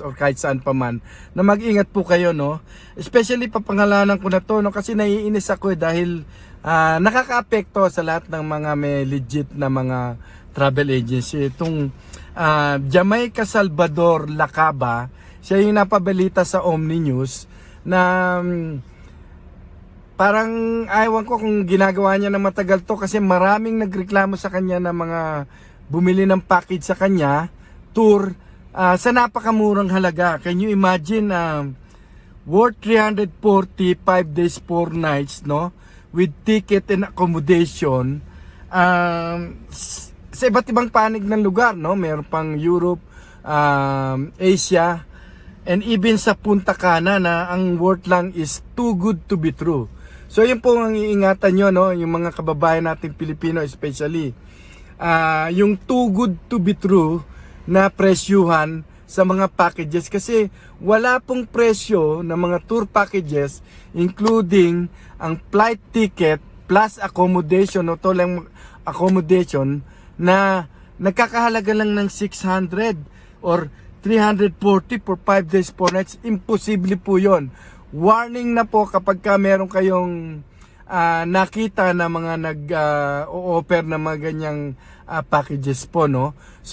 Pilipinas or kahit saan pa man na mag-ingat po kayo no. Especially papangalanan ko na to no kasi naiinis ako eh, dahil ah, nakakaapekto sa lahat ng mga may legit na mga travel agency. Itong ah, Jamaica Salvador Lacaba, siya yung napabalita sa Omni News na mm, parang ayawan ko kung ginagawa niya na matagal to kasi maraming nagreklamo sa kanya na mga bumili ng package sa kanya, tour, ah, sa napakamurang halaga. Can you imagine, ah, worth 340, 5 days, 4 nights, no? With ticket and accommodation, um, sa iba't ibang panig ng lugar, no? Meron pang Europe, um, Asia, and even sa Punta Cana na ang worth lang is too good to be true. So yun po ang iingatan nyo, no? Yung mga kababayan nating Pilipino especially. Ah, yung too good to be true na presyuhan sa mga packages kasi wala pong presyo ng mga tour packages including ang flight ticket plus accommodation o to lang accommodation na nagkakahalaga lang ng 600 or 340 for 5 days 4 nights. Imposible po yon warning na po kapag ka meron kayong ah, nakita na mga nag-offer na mga ganyang ah, packages po no